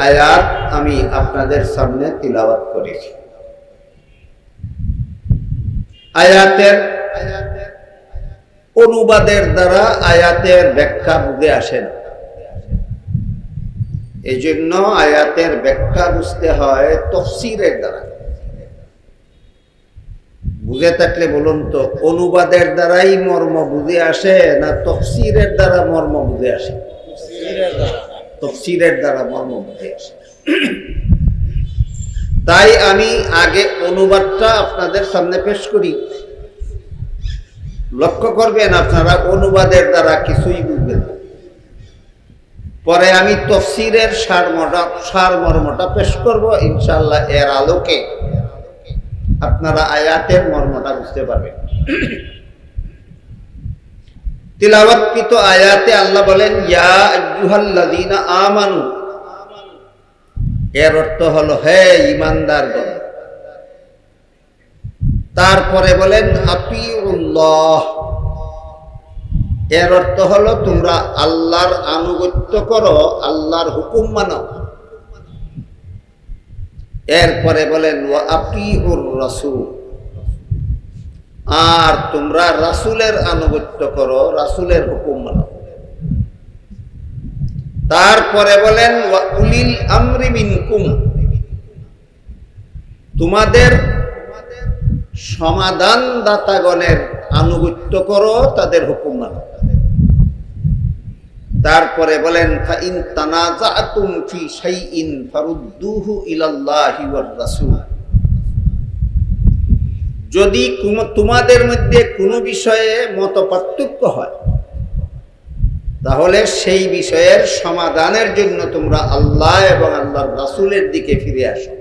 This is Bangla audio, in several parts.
আয়াত আমি আপনাদের সামনে তিলাওয়াত করেছি। আয়াতের অনুবাদের দ্বারা আয়াতের ব্যাখ্যা বুঝে আসে না। এই জন্য আয়াতের ব্যাখ্যা বুঝতে হয় তফসিরের দ্বারা। বুঝে থাকলে বলুন তো, অনুবাদের দ্বারাই মর্ম বুঝে আসে না তফসিরের দ্বারা মর্ম বুঝে আসে? তফসিরের দ্বারা মর্ম বুঝে আসে তাই আমি আগে অনুবাদটা আপনাদের সামনে পেশ করি। লক্ষ্য করবেন আপনারা অনুবাদের দ্বারা কিছুই বুঝবেন। পরে আমি তফসিরের সারমটা সারমর্মটা পেশ করব ইনশাল্লাহ এর আলোকে আপনারা আয়াতের মর্মটা বুঝতে পারবেন। তিলাওয়াতকৃত আয়াতে আল্লাহ বলেন, ইয়া আমানু। এর অর্থ হলো, হে ইমানদারগণ তারপরে বলেন, আতিউল্লাহ। এর অর্থ হলো, তোমরা আল্লাহর আনুগত্য করো, আল্লাহর হুকুম মানো। এরপরে বলেন ও আতিউর রাসূল। আর তোমরা রাসূলের আনুগত্য করো, রাসূলের হুকুম মানো। তারপরে বলেন উলিল তোমাদের সমাধান দাতাগণের আনুগত্য করো, তাদের হুকুম মানো। তারপরে বলেন, ফাইন তানাজাতুম ফি শাইইন ফারুদ্দুহু ইলাল্লাহি ওয়ার রাসূল। যদি তোমাদের মধ্যে কোনো বিষয়ে মত পার্থক্য হয়, তাহলে সেই বিষয়ের সমাধানের জন্য তোমরা আল্লাহ এবং আল্লাহর রাসূলের দিকে ফিরে আসো।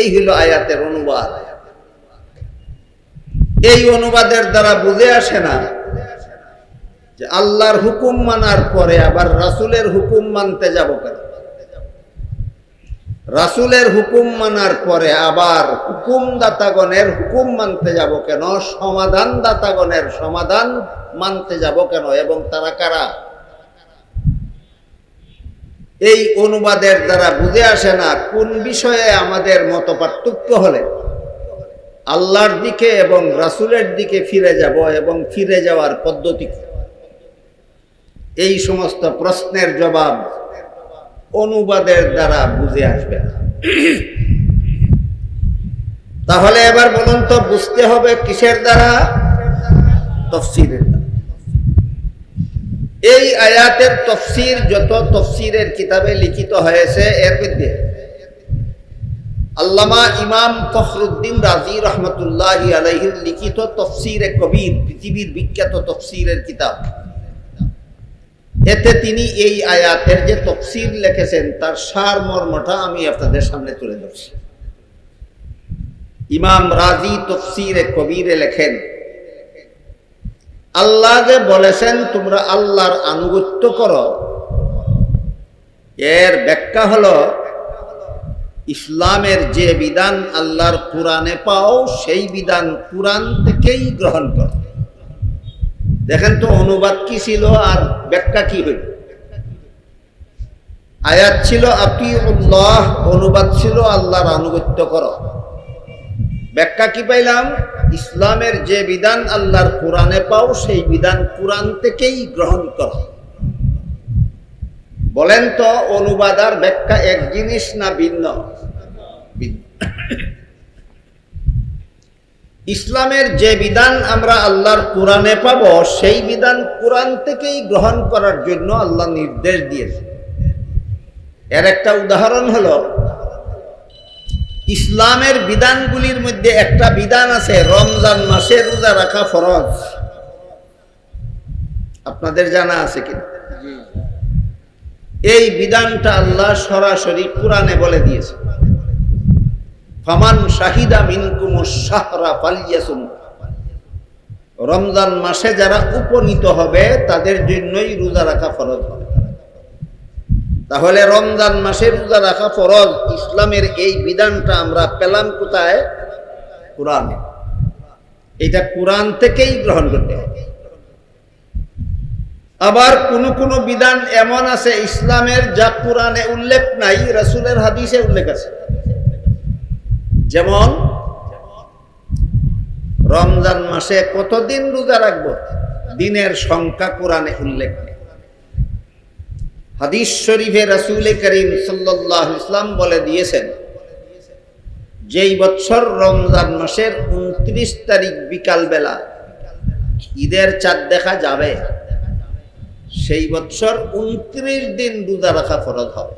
এই হলো আয়াতের অনুবাদ। এই অনুবাদের দ্বারা বুঝে আসে না যে আল্লাহর হুকুম মানার পরে আবার রাসূলের হুকুম মানতে যাব কেন? রাসূলের হুকুম মানার পরে আবার হুকুম দাতাগণের হুকুম মানতে যাব কেন? সমাধান দাতাগণের সমাধান মানতে যাব কেন? এবং তারা কারা? এই অনুবাদের দ্বারা বুঝে আসে না কোন বিষয়ে আমাদের মত পার্থক্য হলে। আল্লাহর দিকে এবং রাসূলের দিকে ফিরে যাব এবং ফিরে যাওয়ার পদ্ধতি এই সমস্ত প্রশ্নের জবাব অনুবাদের দ্বারা বুঝে আসবে না। তাহলে এবার বলুন তো, বুঝতে হবে কিসের দ্বারা? তফসিরের এই আয়াতের তফসির, যত তফসিরের কিতাবে লিখিত হয়েছে, এর মধ্যে আল্লামা ইমাম ফখরুদ্দিন রাজি রহমতুল্লাহ আলহির লিখিত তফসিরে কবির, পৃথিবীর বিখ্যাত তফসিরের কিতাব। এতে তিনি এই আয়াতের যে তফসির লিখেছেন, তার সার মর্মটা আমি আপনাদের সামনে তুলে ধরছি। ইমাম রাজি তফসিরে কবিরে লেখেন, আল্লাহ যে বলেছেন, তোমরা আল্লাহর আনুগত্য করো। এর ব্যাখ্যা হলো, ইসলামের যে বিধান আল্লাহর কোরআনে পাও, সেই বিধান কোরআন থেকেই গ্রহণ করো। দেখেন তো অনুবাদ কি ছিল আর ব্যাখ্যা কি হইল? আয়াত ছিল আপনি অনুবাদ ছিল, আল্লাহর আনুগত্য কর। ব্যাখ্যা কি পাইলাম? ইসলামের যে বিধান আল্লাহর কোরআনে পাও, সেই বিধান কোরআন থেকেই গ্রহণ কর। বলেন তো, অনুবাদ আর ব্যাখ্যা এক জিনিস না ভিন্ন? ভিন্ন। ইসলামের যে বিধান আমরা আল্লাহর কোরআনে পাব সেই বিধান কোরআন থেকেই গ্রহণ করার জন্য আল্লাহ নির্দেশ দিয়েছে এর একটা উদাহরণ হল ইসলামের বিধানগুলির মধ্যে একটা বিধান আছে রমজান মাসে রোজা রাখা ফরজ। আপনাদের জানা আছে কিনা এই বিধানটা আল্লাহ সরাসরি কোরআনে বলে দিয়েছে ফামান শাহিদা মিনকুম শাহরা ফালিয়াসুম রমজান মাসে যারা উপনীত হবে, তাদের জন্যই রোজা রাখা ফরজ হবে। তাহলে রমজান মাসে রোজা রাখা ফরজ। ইসলামের এই বিধানটা আমরা পেলাম কোথায়? কোরআনে। এটা কোরআন থেকেই গ্রহণ করতে হবে। আবার কোন কোন বিধান এমন আছে, ইসলামের যা কোরআনে উল্লেখ নাই, রাসূলের হাদিসে উল্লেখ আছে। যেমন রমজান মাসে কতদিন রোজা রাখব? দিনের সংখ্যা কোরআনে উল্লেখ নেই। হাদিস শরীফে রাসূল করিম সাল্লাল্লাহু ইসলাম বলে দিয়েছেন, যেই বছর রমজান মাসের উনত্রিশ তারিখ বিকাল বেলা ঈদের চাঁদ দেখা যাবে, সেই বছর উনত্রিশ দিন রোজা রাখা ফরজ হবে।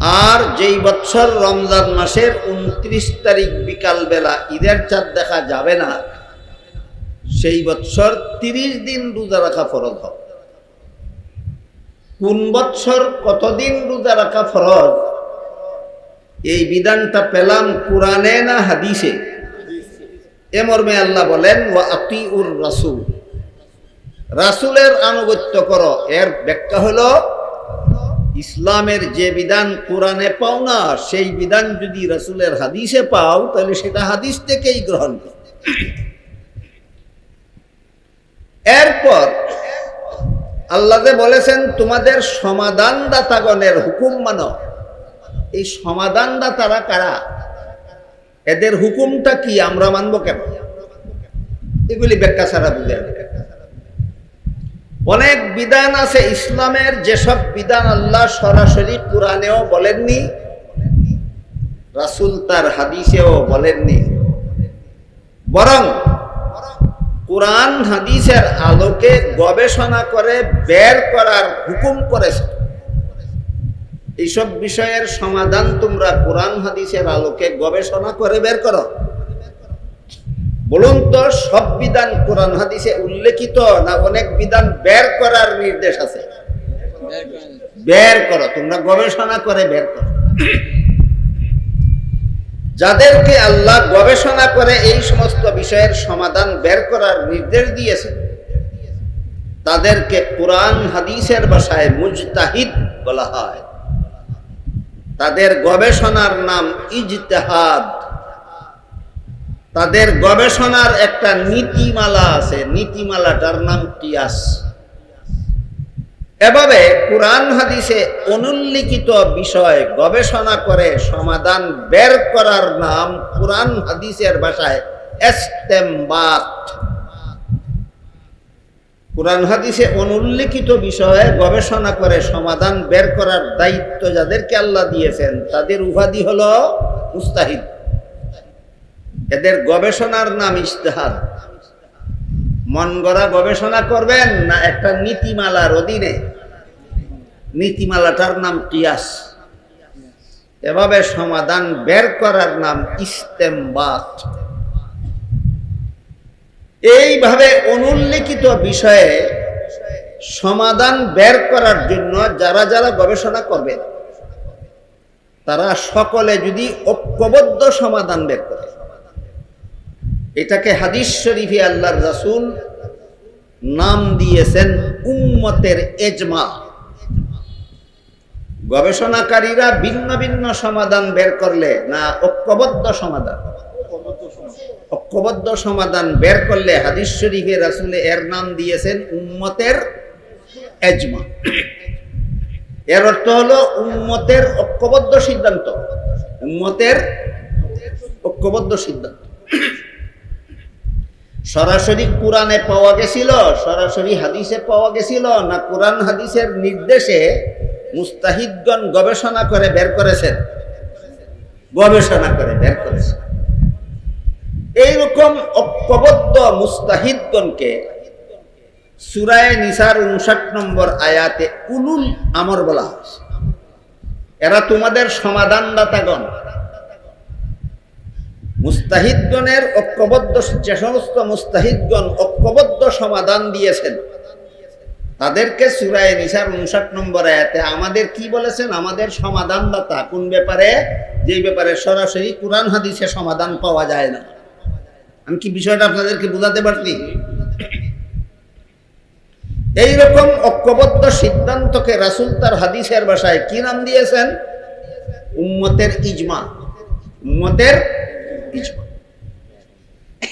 আর যেই বছর রমজান মাসের উনত্রিশ তারিখ বিকাল বেলা ঈদের চাঁদ দেখা যাবে না, সেই বছর তিরিশ দিন রোজা রাখা ফরজ হবে। কোন বছর কতদিন রোজা রাখা ফরজ? এই বিধানটা পেলাম কোরআনে না হাদিসে? এ মর্মে আল্লাহ বলেন, ওয়া আতিউর রাসুল। রাসুলের আনুগত্য করো। এর ব্যাখ্যা হলো ইসলামের যে বিধান কোরআনে পাও না, সেই বিধান যদি রাসূলের হাদিসে পাও, তাহলে সেটা হাদিস থেকেই গ্রহণ করো। এরপর আল্লাহতে বলেছেন, তোমাদের সমাধান দাতাগণের হুকুম মানো। এই সমাধান দাতারা কারা? এদের হুকুমটা কি, আমরা মানব কেন? এগুলি ব্যাখ্যা ছাড়া বুঝে। অনেক বিধান আছে ইসলামের, যেসব বিধান আল্লাহ সরাসরি কোরআনেও বলেননি, রাসূল তার হাদিসেও বলেননি। বরং কোরআন হাদিসের আলোকে গবেষণা করে বের করার হুকুম করেছে। এইসব বিষয়ের সমাধান তোমরা কোরআন হাদিসের আলোকে গবেষণা করে বের করো। বলুন তো, সব বিধান কোরআন হাদিসে উল্লেখিত না অনেক বিধান বের করার নির্দেশ আছে? বের করো, তোমরা গবেষণা করে বের করো। যাদেরকে আল্লাহ গবেষণা করে এই সমস্ত বিষয়ের সমাধান বের করার নির্দেশ দিয়েছে, তাদেরকে কোরআন হাদিসের ভাষায় মুজতাহিদ বলা হয়। তাদের গবেষণার নাম ইজতেহাদ। তাদের গবেষণার একটা নীতিমালা আছে। নীতিমালাটার নাম কিয়াস। এভাবে কোরআন হাদিসে অনুল্লিখিত বিষয় গবেষণা করে সমাধান বের করার নাম কোরআন হাদিসের ভাষায় কোরআন হাদিসে অনুল্লিখিত বিষয়ে গবেষণা করে সমাধান বের করার দায়িত্ব যাদেরকে আল্লাহ দিয়েছেন, তাদের উপাধি হলো মুস্তাহিদ। এদের গবেষণার নাম ইস্তেহাদ মন গড়া গবেষণা করবেন না একটা নীতিমালার অধীনে? নীতিমালাটার নাম কিয়াস। এভাবে সমাধান বের করার নাম ইস্তেমবাত। এইভাবে অনুল্লিখিত বিষয়ে সমাধান বের করার জন্য যারা যারা গবেষণা করবে, তারা সকলে যদি ঐক্যবদ্ধ সমাধান বের করে এটাকে হাদিস শরীফে আল্লাহর রাসুল নাম দিয়েছেন উম্মতের এজমা। গবেষণাকারীরা ভিন্ন ভিন্ন সমাধান বের করলে না ঐক্যবদ্ধ সমাধান? ঐক্যবদ্ধ সমাধান বের করলে হাদিস শরীফে রাসূলে এর নাম দিয়েছেন উম্মতের এজমা। এর অর্থ হলো উম্মতের ঐক্যবদ্ধ সিদ্ধান্ত। উম্মতের ঐক্যবদ্ধ সিদ্ধান্ত। সরাসরি কোরআনে পাওয়া গেছিল, সরাসরি হাদিসে পাওয়া গেছিল না কোরআন হাদিসের নির্দেশে মুস্তাহিদগণ গবেষণা করে বের করেছেন? গবেষণা করে বের করেছেন। এইরকম ঐক্যবদ্ধ মুস্তাহিদগণকে সুরায় নিসার উনষাট নম্বর আয়াতে উলুল আমর বলা হয়েছে। এরা তোমাদের সমাধানদাতাগণ। মুস্তাহিদগণের ঐক্যবদ্ধ, যে সমস্ত মুস্তাহিদগণ ঐক্যবদ্ধ সমাধান দিয়েছেন, তাদেরকে সুরায় নিসার উনষাট নম্বর আয়াতে আমাদের কি বলেছেন? আমাদের সমাধানদাতা কোন ব্যাপারে? যে ব্যাপারে সরাসরি কোরআন হাদিসে সমাধান পাওয়া যায় না। আমি কি বিষয়টা আপনাদেরকে বোঝাতে পারছি? এইরকম ঐক্যবদ্ধ সিদ্ধান্তকে রাসুল তার হাদিসের ভাষায় কি নাম দিয়েছেন? উম্মতের ইজমা। উম্মতের ইজমা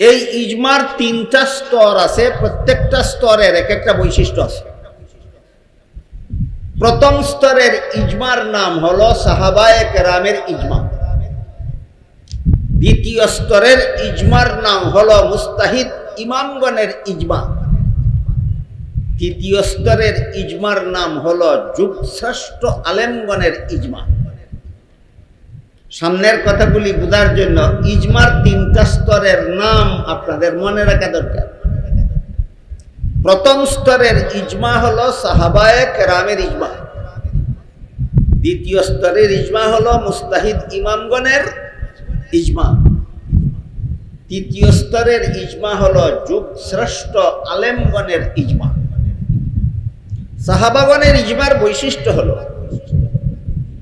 এই ইজমার তিনটা স্তর আছে, প্রত্যেকটা স্তরের এক একটা বৈশিষ্ট্য আছে। প্রথম স্তরের ইজমার নাম হলো সাহাবায়ে কেরামের ইজমা। দ্বিতীয় স্তরের ইজমার নাম হলো মুস্তাহিদ ইমামগণের ইজমা। তৃতীয় স্তরের ইজমার নাম হলো যুগশ্রেষ্ঠ আলেমগণের ইজমা। সামনের কথাগুলি বোঝার জন্য ইজমার তিনটা স্তরের নাম আপনাদের মনে রাখা দরকার। প্রথম স্তরের ইজমা হল সাহাবায়ে কেরামের ইজমা। দ্বিতীয় স্তরের ইজমা হল মুস্তাহিদ ইমামগণের ইজমা। তৃতীয় স্তরের ইজমা হল যুগ শ্রেষ্ঠ আলেমগণের ইজমা। সাহাবাগণের ইজমার বৈশিষ্ট্য হলো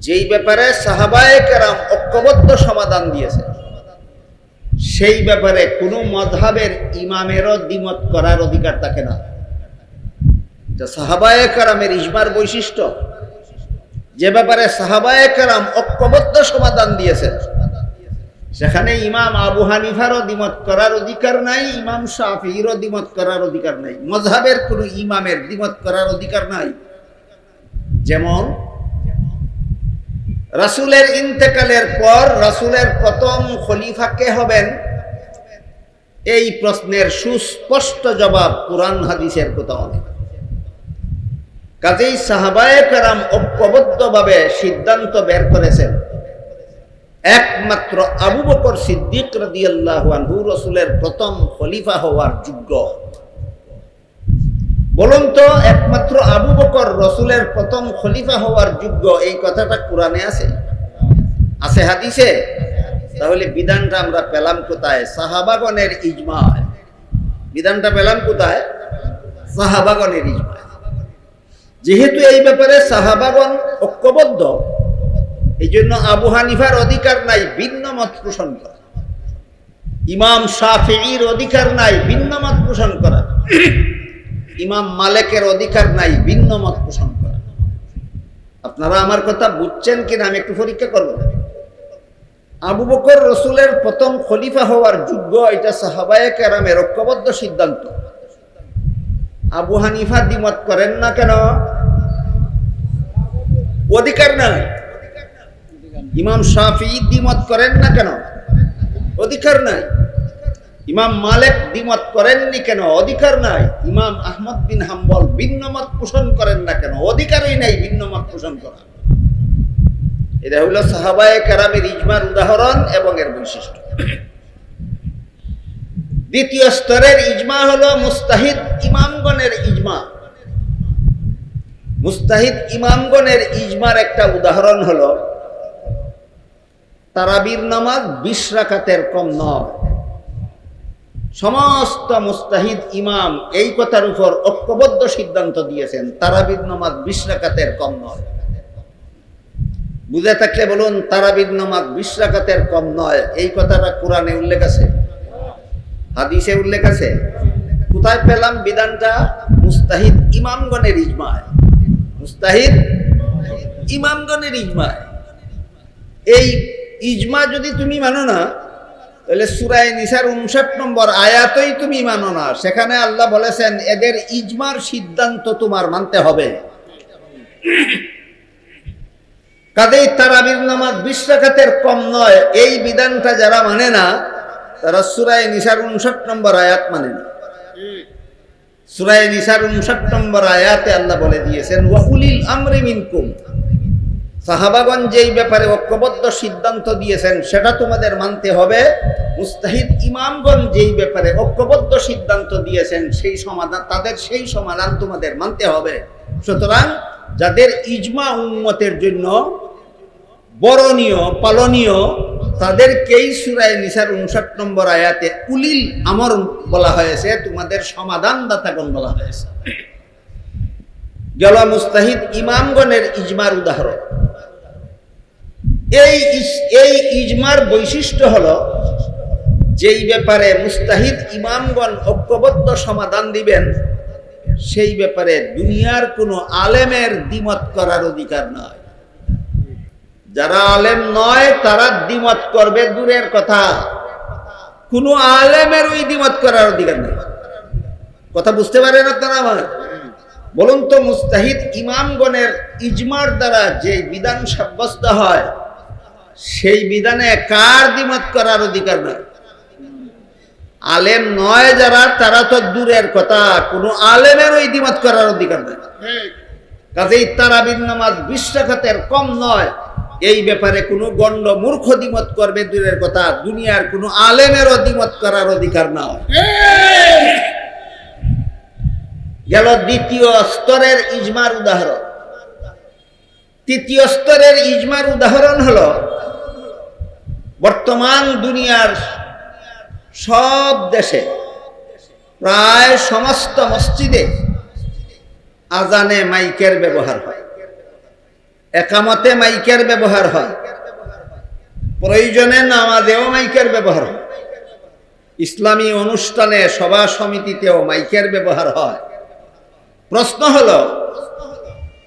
যেই ব্যাপারে সাহাবায়ে কেরাম ঐক্যবদ্ধ সমাধান দিয়েছে, সেই ব্যাপারে কোনো মজহাবের ইমামেরও দ্বিমত করার অধিকার থাকে না। এটা সাহাবায়ে কেরামের ইজমার বৈশিষ্ট্য। যে ব্যাপারে সাহাবায়ে কেরাম ঐক্যবদ্ধ সমাধান দিয়েছেন সেখানে ইমাম আবু হানিফারও দ্বিমত করার অধিকার নাই, ইমাম শাফিরও দ্বিমত করার অধিকার নাই। মজহাবের কোনো ইমামের দ্বিমত করার অধিকার নাই। যেমন রাসুলের ইন্তেকালের পর রাসুলের প্রথম খলিফা কে হবেন? এই প্রশ্নের সুস্পষ্ট জবাব কোরআন হাদিসের কোথাও অনেক কাজেই সাহাবায়ে কারাম ঐক্যবদ্ধভাবে সিদ্ধান্ত বের করেছেন। একমাত্র আবু বকর সিদ্দিক রাদিয়াল্লাহু রসুলের প্রথম খলিফা হওয়ার যোগ্য। বলুন তো একমাত্র আবু বকর রসুলের প্রথম খলিফা হওয়ার যোগ্য এই কথাটা কোরআনে আছে? আছে হাদিসে? তাহলে বিধানটা আমরা পেলাম কোথায়? সাহাবাগনের ইজমায়। বিধানটা পেলাম কোথায়? সাহাবাগনের ইজমায়। যেহেতু এই ব্যাপারে সাহাবাগন ঐক্যবদ্ধ এই জন্য আবু হানিফার অধিকার নাই, ভিন্ন মত পোষণ করা। ইমাম শাফির অধিকার নাই, ভিন্ন মত পোষণ করা। ইমাম মালেকের অধিকার নাই, ভিন্ন মত পোষণ করা। আপনারা আমার কথা বুঝছেন কিনা আমি একটু পরীক্ষা করব। আবু বকর রসুলের প্রথম খলিফা হওয়ার যোগ্য এটা সাহাবায়ে কেরামের ঐক্যবদ্ধ সিদ্ধান্ত। আবু হানিফা দ্বিমত করেন না কেন? অধিকার নাই। ইমাম শাফি দ্বিমত করেন না কেন? অধিকার নাই। ইমাম মালেক দ্বিমত করেননি কেন? অধিকার নাই। ইমাম আহমদ বিন হাম্বল ভিন্নমত পোষণ করেন না কেন? অধিকারই নাই ভিন্নমত পোষণ করা। এটা হইল সাহাবায়ে কারামের ইজমার উদাহরণ এবং এর বৈশিষ্ট্য। দ্বিতীয় স্তরের ইজমা হলো মুস্তাহিদ ইমামগণের ইজমা। মুস্তাহিদ ইমামগণের ইজমার একটা উদাহরণ হলো, তারাবির নামাজ বিশ রাকাতের কম নয়। সমস্ত মুস্তাহিদ ইমাম এই কথার উপর ঐক্যবদ্ধ সিদ্ধান্ত দিয়েছেন তারাবির নামাজ বিশ রাকাতের কম নয়। বুঝে থাকলে বলুন তারাবির নামাজ বিশ রাকাতের কম নয়। এই কথাটা কোরআনে উল্লেখ আছে? হাদিসে উল্লেখ আছে? কোথায় পেলাম বিধানটা? মুস্তাহিদ ইমামগণের ইজমায়। মুস্তাহিদ ইমামগণের ইজমায়। এই ইজমা যদি তুমি মানো না তাহলে সুরায় নিসার উনষাট নম্বর আয়াতই তুমি মানো না। সেখানে আল্লাহ বলেছেন, এদের ইজমার সিদ্ধান্ত তোমার মানতে হবে। কাদেই তারাবির নামাজ বিশ কম নয়, এই বিধানটা যারা মানে না, তারা সুরায় নিসার উনষাট নম্বর আয়াত মানে না। সুরায় নিসার উনষাট নম্বর আয়াতে আল্লাহ বলে দিয়েছেন ওয়াকুলিল আমরি মিনকুম। সাহাবাগন যেই ব্যাপারে ঐক্যবদ্ধ সিদ্ধান্ত দিয়েছেন, সেটা তোমাদের মানতে হবে। মুস্তাহিদ ইমামগণ যেই ব্যাপারে ঐক্যবদ্ধ সিদ্ধান্ত দিয়েছেন, সেই সমাধান, তাদের সেই সমাধান তোমাদের মানতে হবে। সুতরাং যাদের ইজমা উন্মতের জন্য বরণীয়, পালনীয়, তাদেরকেই সুরায় নিসার উনষাট নম্বর আয়াতে উলিল আমর বলা হয়েছে, তোমাদের সমাধানদাতাগণ বলা হয়েছে। গেল মুস্তাহিদ ইমামগণের ইজমার উদাহরণ। এই এই ইজমার বৈশিষ্ট্য হল যেই ব্যাপারে মুস্তাহিদ ইমামগণ ঐক্যবদ্ধ সমাধান দিবেন, সেই ব্যাপারে দুনিয়ার কোনো আলেমের দ্বিমত করার অধিকার নয়। যারা আলেম নয়, তারা দ্বিমত করবে দূরের কথা। কোনো আলেমের ওই দ্বিমত করার অধিকার নেই। কথা বুঝতে পারেন আপনারা আমার? বলুন তো, মুস্তাহিদ ইমামগণের ইজমার দ্বারা যে বিধান সাব্যস্ত হয় সেই বিধানে কার দ্বিমত করার অধিকার নয় আলেম নয় যারা, তারা তো দূরের কথা। কোনো আলেমের ওই দ্বিমত করার অধিকার নাই। কাজেই তারাবির নামাজ বিশ্বাখাতের কম নয়। এই ব্যাপারে কোনো গণ্ড মূর্খ দ্বিমত করবে দূরের কথা। দুনিয়ার কোনো আলেমের দ্বিমত করার অধিকার নয় গেল দ্বিতীয় স্তরের ইজমার উদাহরণ। তৃতীয় স্তরের ইজমার উদাহরণ হল, বর্তমান দুনিয়ার সব দেশে, প্রায় সমস্ত মসজিদে আজানে মাইকের ব্যবহার হয়। একামতে মাইকের ব্যবহার হয়। প্রয়োজনে নামাজেও মাইকের ব্যবহার হয়। ইসলামী অনুষ্ঠানে সভা সমিতিতেও মাইকের ব্যবহার হয়। প্রশ্ন হলো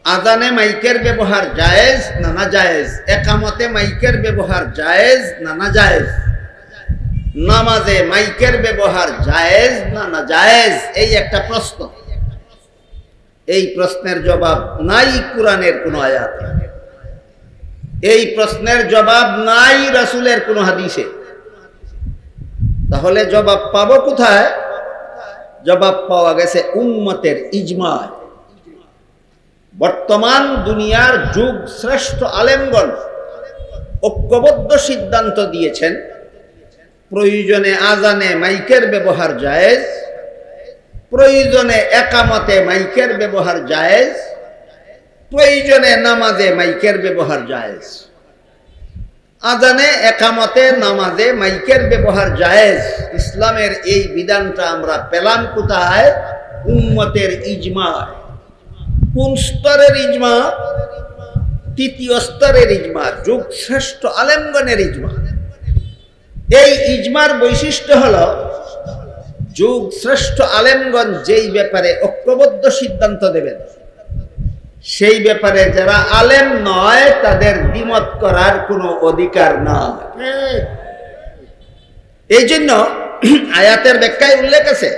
আজানে মাইকের ব্যবহার জায়েজ না না জায়েজ। একামতে মাইকের ব্যবহার জায়েজ না না জায়েজ। নামাজে মাইকের ব্যবহার জায়েজ না না জায়েজ। এই একটা প্রশ্ন। এই প্রশ্নের জবাব নাই কোরআনের কোনো আয়াত। এই প্রশ্নের জবাব নাই রাসুলের কোনো হাদিসে। তাহলে জবাব পাবো কোথায়? জবাব পাওয়া গেছে উম্মতের ইজমায়। বর্তমান দুনিয়ার যুগ শ্রেষ্ঠ আলেমগণ ঐক্যবদ্ধ সিদ্ধান্ত দিয়েছেন, প্রয়োজনে আজানে মাইকের ব্যবহার জায়েজ, প্রয়োজনে একামতে মাইকের ব্যবহার জায়েজ, প্রয়োজনে নামাজে মাইকের ব্যবহার জায়েজ। আজানে, একামতে, নামাজে মাইকের ব্যবহার জায়েজ। ইসলামের এই বিধানটা আমরা পেলাম কোথায়? উম্মতের ইজমা কোন স্তরের ইজমা? তৃতীয় স্তরের ইজমা যুগ শ্রেষ্ঠ আলেমগণের ইজমা। এই ইজমার বৈশিষ্ট্য হল যুগ শ্রেষ্ঠ আলেমগঞ্জ যেই ব্যাপারে ঐক্যবদ্ধ সিদ্ধান্ত দেবেন সেই ব্যাপারে যারা আলেম নয় তাদের দ্বিমত করার কোনো অধিকার নয় এই জন্য আয়াতের ব্যাখ্যায় উল্লেখ আছে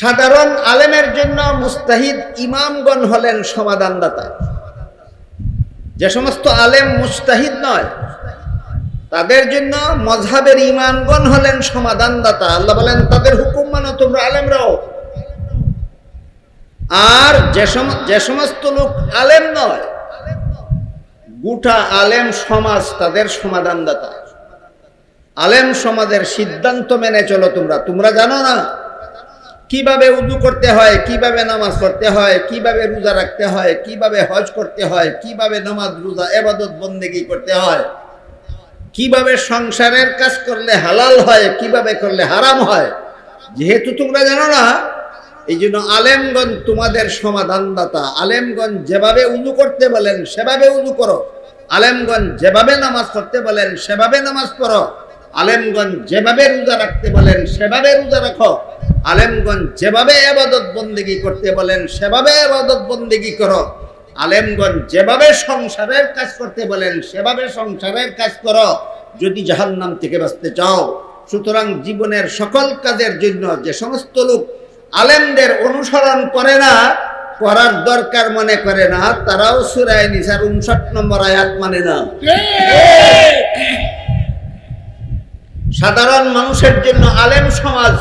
সাধারণ আলেমের জন্য মুস্তাহিদ ইমামগণ হলেন সমাধানদাতা। যে সমস্ত আলেম মুস্তাহিদ নয়, তাদের জন্য মজহাবের ইমামগণ হলেন সমাধানদাতা। আল্লাহ বলেন, তাদের হুকুম মানো তোমরা আলেমরাও। আর যে যে সমস্ত লোক আলেম নয়, গোটা আলেম সমাজ তাদের সমাধানদাতা। আলেম সমাজের সিদ্ধান্ত মেনে চলো তোমরা। তোমরা জানো না কীভাবে উদু করতে হয়, কীভাবে নামাজ পড়তে হয়, কীভাবে রোজা রাখতে হয়, কীভাবে হজ করতে হয়, কীভাবে নামাজ, রোজা, এবাদত, বন্দেগি করতে হয়, কীভাবে সংসারের কাজ করলে হালাল হয়, কীভাবে করলে হারাম হয়, যেহেতু তোমরা জানো না এই জন্য আলেমগঞ্জ তোমাদের সমাধানদাতা। আলেমগঞ্জ যেভাবে উজু করতে বলেন, সেভাবে উজু করো। আলেমগঞ্জ যেভাবে নামাজ পড়তে বলেন, সেভাবে নামাজ পড়ো। আলেমগঞ্জ যেভাবে রোজা রাখতে বলেন, সেভাবে রোজা রাখো। আলেমগঞ্জ যেভাবে আবাদত বন্দেগি করতে বলেন, সেভাবে আবাদত বন্দেগি করো। আলেমগঞ্জ যেভাবে সংসারের কাজ করতে বলেন, সেভাবে সংসারের কাজ করো। যদি জাহান্নাম থেকে বাঁচতে চাও, সুতরাং জীবনের সকল কাজের জন্য যে সমস্ত লোক আলেমদের অনুসরণ করে না করার দরকার মনে করে না, তারাও সুরায় নিসার উনষাট নম্বর আয়াত মানে না। সাধারণ মানুষের জন্য আলেম সমাজ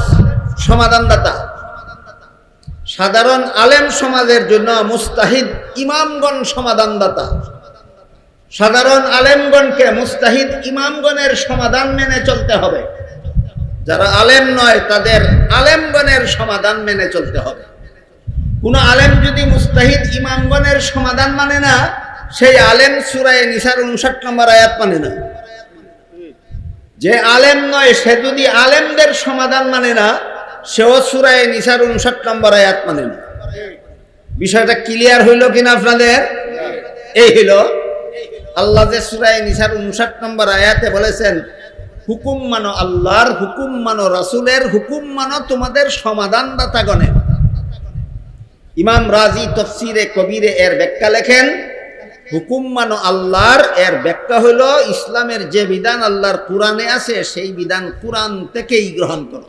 সমাধানদাতা। সাধারণ আলেম সমাজের জন্য মুস্তাহিদ ইমামগণ সমাধানদাতা। সাধারণ আলেমগণকে মুস্তাহিদ ইমামগণের সমাধান মেনে চলতে হবে। যারা আলেম নয়, তাদের আলেমগণের সমাধান মেনে চলতে হবে। কোন আলেম যদি মুস্তাহিদ ইমামগণের সমাধান মানে না, সেই আলেম সুরায় নিসার উনষাট নম্বর আয়াত মানে না। যে আলেম নয়, সে যদি আলেমদের সমাধান মানে না, সেও সুরায় নিসার উনষাট নম্বর আয়াত মানে না। বিষয়টা ক্লিয়ার হইল কিনা আপনাদের? এই হইল। আল্লাহ যে সুরায় নিসার উনষাট নম্বর আয়াতে বলেছেন, হুকুম মানো আল্লাহর, হুকুম মানো রাসুলের, হুকুম মানো তোমাদের সমাধানদাতাগণের। ইমাম রাজি তফসিরে কবিরে এর ব্যাখ্যা লেখেন হুকুম মানো আল্লাহর, এর ব্যাখ্যা হলো ইসলামের যে বিধান আল্লাহর কোরআনে আছে, সেই বিধান কোরআন থেকেই গ্রহণ করো।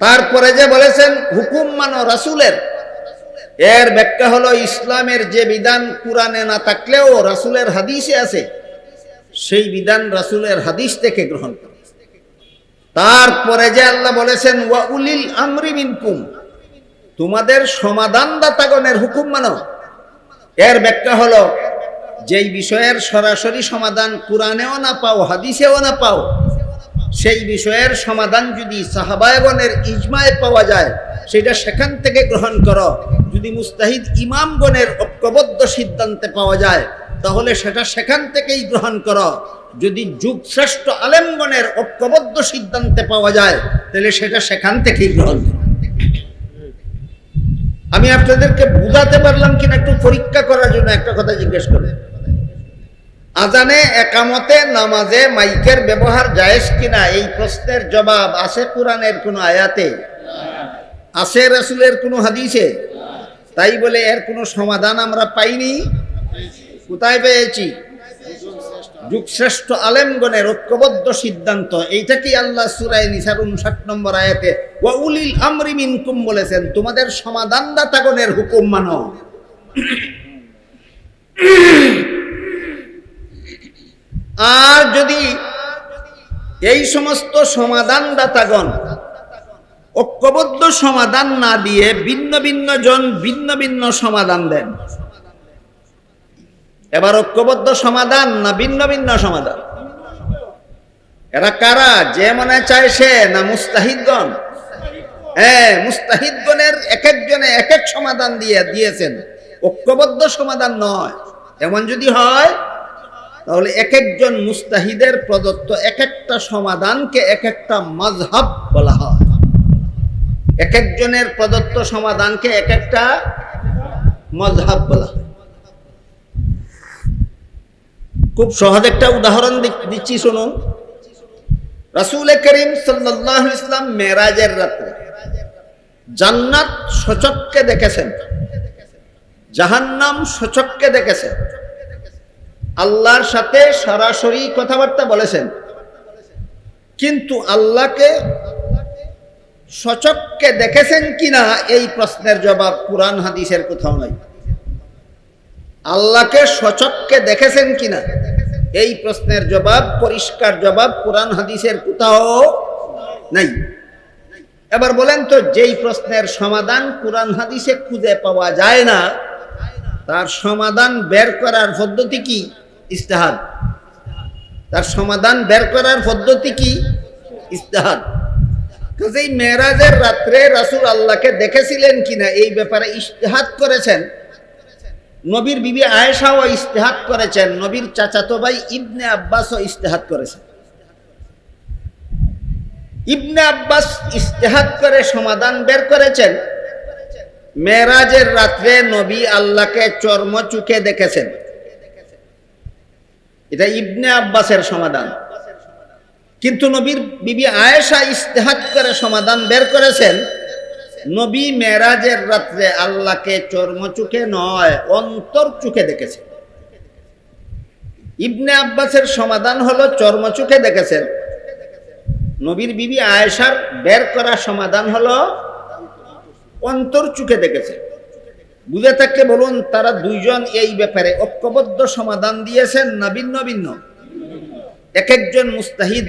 তারপরে যে বলেছেন, হুকুম মানো রাসুলের, এর ব্যাখ্যা হলো ইসলামের যে বিধান কোরআনে না থাকলেও রাসুলের হাদিসে আছে, সেই বিধান রাসুলের হাদিস থেকে গ্রহণ করো। তারপরে যে আল্লাহ বলেছেন, ওয়া উলিল আমরি মিনকুম, তোমাদের সমাধানদাতাগণের হুকুম মানো এর ব্যাখ্যা হলো, যেই বিষয়ের সরাসরি সমাধান কোরআনেও না পাও, হাদিসেও না পাও, সেই বিষয়ের সমাধান যদি সাহাবায়গণের ইজমায় পাওয়া যায়, সেটা সেখান থেকে গ্রহণ করো। যদি মুস্তাহিদ ইমামগণের ঐক্যবদ্ধ সিদ্ধান্তে পাওয়া যায়, তাহলে সেটা সেখান থেকেই গ্রহণ করো। যদি যুগ শ্রেষ্ঠ আলেমগণের ঐক্যবদ্ধ সিদ্ধান্তে পাওয়া যায়, তাহলে সেটা সেখান থেকেই গ্রহণ করো। আমি আপনাদেরকে বুঝাতে পারলাম কিনা একটু পরীক্ষা করার জন্য একটা কথা জিজ্ঞেস করি। আজানে একামতে নামাজে মাইকের ব্যবহার জায়েজ কিনা এই প্রশ্নের জবাব আছে কোরআনের কোনো আয়াতে? আছে রাসুলের কোনো হাদিসে? তাই বলে এর কোনো সমাধান আমরা পাইনি। কোথায় পেয়েছি? যুগশ্রেষ্ঠ আলেমগণের ঐক্যবদ্ধ সিদ্ধান্ত। এইটাকেই আল্লাহ সুরাই নিসার উনষাট নম্বর আয়াতে? ওয়া উলিল আমরি মিনকুম বলেছেন, তোমাদের সমাধানদাতাগণের হুকুম মানো। আর যদি এই সমস্ত সমাধানদাতাগণ ঐক্যবদ্ধ সমাধান না দিয়ে ভিন্ন ভিন্ন জন ভিন্ন ভিন্ন সমাধান দেন এবার ঐক্যবদ্ধ সমাধান না ভিন্ন ভিন্ন সমাধান? এরা কারা? যে মনে চায় সে না মুস্তাহিদগণ? হ্যাঁ মুস্তাহিদগণের এক একজনে এক এক সমাধান দিয়ে দিয়েছেন। ঐক্যবদ্ধ সমাধান নয়। এমন যদি হয়, তাহলে এক একজন মুস্তাহিদের প্রদত্ত এক একটা সমাধানকে এক একটা মজহাব বলা হয়। এক একজনের প্রদত্ত সমাধানকে এক একটা মজহাব বলা হয়। খুব সহজ একটা উদাহরণ দিচ্ছি, শুনুন। রাসুল করিম সাল্লাহ ইসলাম মেরাজের রাত্রে জান্নাত সচককে দেখেছেন। জাহান্নাম সচককে দেখেছেন। আল্লাহর সাথে সরাসরি কথাবার্তা বলেছেন। কিন্তু আল্লাহকে সচককে দেখেছেন কিনা, এই প্রশ্নের জবাব কোরআন হাদিসের কোথাও নাই। আল্লাহকে সচককে দেখেছেন কিনা? এই প্রশ্নের জবাব, পরিষ্কার জবাব কোরআন হাদিসের কোথাও নাই। এবার বলেন তো, যেই প্রশ্নের সমাধান কোরআন হাদিসে খুঁজে পাওয়া যায় না, তার সমাধান বের করার পদ্ধতি কি? ইস্তেহাদ। তার সমাধান বের করার পদ্ধতি কি? ইস্তেহাদ। কাজেই মেরাজের রাত্রে রাসূল আল্লাহকে দেখেছিলেন কিনা, এই ব্যাপারে ইস্তেহাদ করেছেন। নবীর বিবি আয়েশাও ইস্তেহাত করেছেন, নবীর চাচাতো ভাই ইবনে আব্বাসও ইস্তেহাত করেছেন। ইবনে আব্বাস ইস্তেহাত করে সমাধান বের করেছেন। মেরাজের রাত্রে নবী আল্লাহকে চর্ম চুকে দেখেছেন। এটা ইবনে আব্বাসের সমাধান। কিন্তু নবীর বিবি আয়েশা ইস্তেহাত করে সমাধান বের করেছেন। নবী মেরাজের রাত্রে আল্লাহকে চর্ম চুকে নয়, অন্তর চুকে দেখেছেন ইবনে আব্বাসের সমাধান হলো চর্ম চুকে দেখেছেন। নবীর বিবি আয়েশার বের করা সমাধান হলো অন্তর চুকে দেখেছে। বুঝে থাকলে বলুন, তারা দুইজন এই ব্যাপারে ঐক্যবদ্ধ সমাধান দিয়েছেন না ভিন্ন ভিন্ন? এক একজন মুস্তাহিদ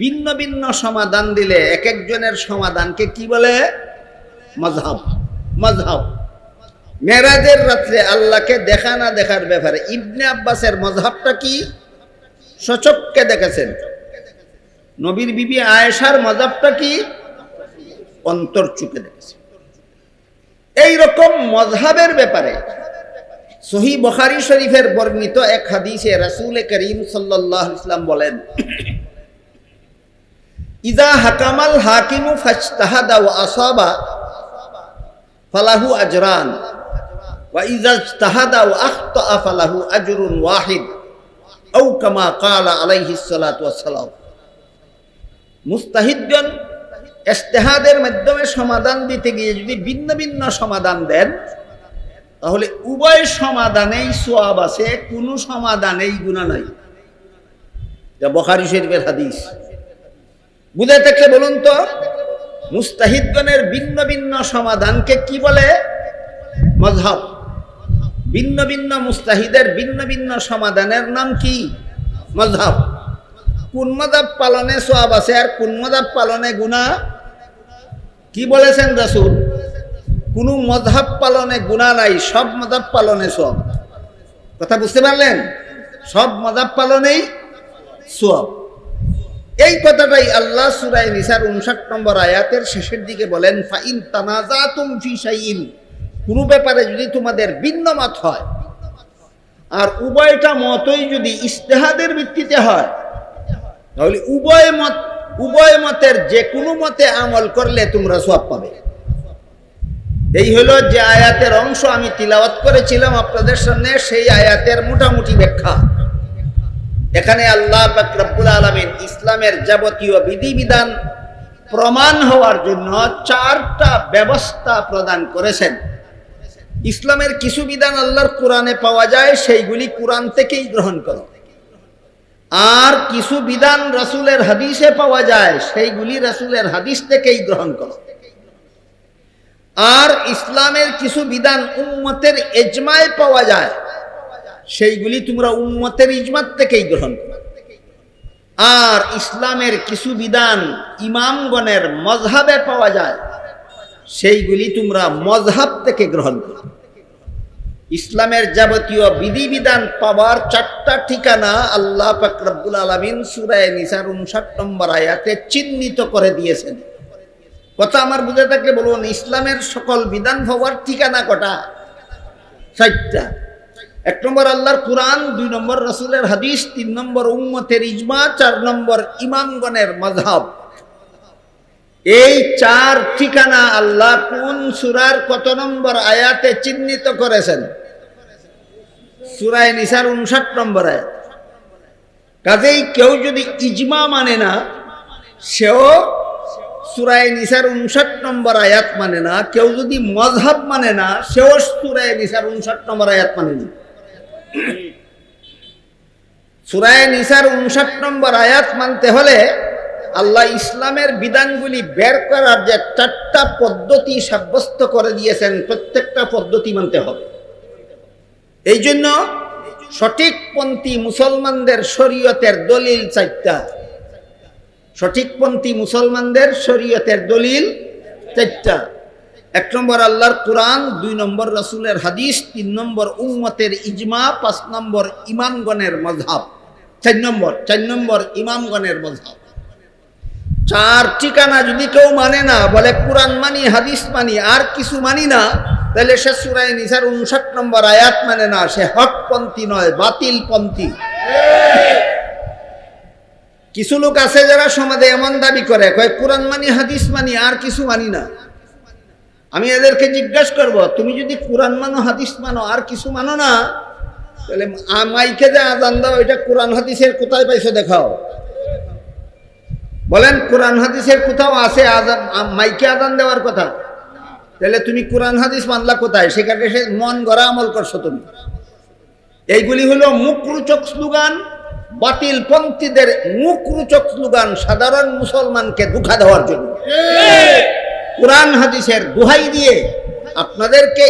ভিন্ন ভিন্ন সমাধান দিলে এক একজনের সমাধানকে কি বলে? মজহাব মজহাব। মেরাজের রাত্রে আল্লাহকে দেখা না দেখার ব্যাপারে ইবনে আব্বাসের মজহাবটা কি? সচককে দেখেছেন। নবীর বিবি আয়েশার মজাবটা কি? অন্তর চুকে দেখেছে এই রকম মজহাবের ব্যাপারে সহি বখারি শরীফের বর্ণিত এক হাদিসে রাসূল করিম আলাইহি ইসলাম বলেন ইজা হাকামাল হাকিমু ফাজতাহাদা ওয়া আসাবা ফালাহু আজরান। সালাম মুস্তাহিদগণ ইস্তেহাদের মাধ্যমে সমাধান দিতে গিয়ে যদি ভিন্ন ভিন্ন সমাধান দেন, তাহলে উভয় সমাধানেই সোয়াব আছে, কোনো সমাধানেই গুণা নাই। যা বখারি শরীফের হাদিস। বুঝে থাকলে বলুন তো? মুস্তাহিদগণের ভিন্ন ভিন্ন সমাধানকে কি বলে? মজহব ভিন্ন ভিন্ন মুস্তাহিদের ভিন্ন ভিন্ন সমাধানের নাম কি? মজহব কোন মজাব পালনে সোয়াব আছে আর কোন মজাব পালনে গুণা কি বলেছেন রাসূল? কোনো মজহাব পালনে গুণা নাই, সব মজাব পালনে সব কথা বুঝতে পারলেন? সব মজাব পালনেই সোয়াব। এই কথাটাই আল্লাহ সুরাই নিসার উনষাট নম্বর আয়াতের শেষের দিকে বলেন, ফাইন তানাজাতুম ফি শাইইন। কোনো ব্যাপারে যদি তোমাদের ভিন্ন মত হয়, আর উভয়টা মতই যদি ইস্তেহাদের ভিত্তিতে হয়, তাহলে উভয় মত, উভয় মতের যে কোনো মতে আমল করলে তোমরা সব পাবে। এই হলো যে আয়াতের অংশ আমি তিলাওয়াত করেছিলাম আপনাদের সামনে, সেই আয়াতের মোটামুটি ব্যাখ্যা। এখানে আল্লাহ রব্বুল আলমিন ইসলামের যাবতীয় বিধিবিধান প্রমাণ হওয়ার জন্য চারটা ব্যবস্থা প্রদান করেছেন। ইসলামের কিছু বিধান আল্লাহর কোরআনে পাওয়া যায়, সেইগুলি কোরআন থেকেই গ্রহণ করো। আর কিছু বিধান রসুলের হাদিসে পাওয়া যায়, সেইগুলি রাসুলের হাদিস থেকেই গ্রহণ করো। আর ইসলামের কিছু বিধান উম্মতের এজমায় পাওয়া যায় সেইগুলি তোমরা উম্মতের ইজমাত থেকেই গ্রহণ করো। আর ইসলামের কিছু বিধান ইমামগণের মজহাবে পাওয়া যায়, সেইগুলি তোমরা মজহাব থেকে গ্রহণ করো। ইসলামের যাবতীয় বিধিবিধান পাওয়ার চারটা ঠিকানা আল্লাহ ফাকরাবুল আলমিন সুরায় নিসার উনষাট নম্বর আয়াতে চিহ্নিত করে দিয়েছেন। কথা আমার বুঝে থাকলে বলুন, ইসলামের সকল বিধান পাওয়ার ঠিকানা কটা? চারটা। এক নম্বর আল্লাহর কোরআন, দুই নম্বর রসুলের হাদিস, তিন নম্বর উম্মতের ইজমা, চার নম্বর ইমামগণের মজহাব এই চার ঠিকানা আল্লাহ কোন সুরার কত নম্বর আয়াতে চিহ্নিত করেছেন? সুরায় নিসার উনষাট নম্বর আয়াত। কাজেই কেউ যদি ইজমা মানে না, সেও সুরায় নিসার উনষাট নম্বর আয়াত মানে না। কেউ যদি মজহাব মানে না, সেও সুরায় নিসার উনষাট নম্বর আয়াত মানে না। সুরায় নিসার উনষাট নম্বর আয়াত মানতে হলে আল্লাহ ইসলামের বিধানগুলি বের করার যে চারটা পদ্ধতি সাব্যস্ত করে দিয়েছেন, প্রত্যেকটা পদ্ধতি মানতে হবে। এই জন্য সঠিকপন্থী মুসলমানদের শরীয়তের দলিল চারটা। সঠিকপন্থী মুসলমানদের শরীয়তের দলিল চারটা। এক নম্বর আল্লাহর কোরআন, দুই নম্বর রসুলের হাদিস, তিন নম্বর উম্মতের ইজমা, পাঁচ নম্বর ইমামগণের মজহাব চার নম্বর চার নম্বর ইমামগণের মজহাব চার ঠিকানা যদি কেউ মানে না, বলে কোরআন মানি, হাদিস মানি, আর কিছু মানি না, তাহলে সে সুরাই নিসার উনষাট নম্বর আয়াত মানে না, সে হকপন্থী নয় বাতিল পন্থী কিছু লোক আছে যারা সমাজে এমন দাবি করে, কয় কোরআন মানি, হাদিস মানি, আর কিছু মানি না। আমি এদেরকে জিজ্ঞাসা করব, তুমি যদি কোরআন মানো, হাদিস মানো, আর কিছু মানো না, তাহলে মাইকে যে আজান দাও, এটা কোরআন হাদিসের কোথায় পাইছো দেখাও। বলেন, কোরআন হাদিসের কোথাও আছে আজান মাইকে আজান দেওয়ার কথা? তাহলে তুমি কোরআন হাদিস মানলা কোথায়? সেখানে সে মন গড়া আমল করছ তুমি। এইগুলি হলো মুখরোচক স্লোগান বাতিল পন্থীদের মুখরোচক স্লোগান সাধারণ মুসলমানকে দুঃখা দেওয়ার জন্য। কোরআন হাদিসের দোহাই দিয়ে আপনাদেরকে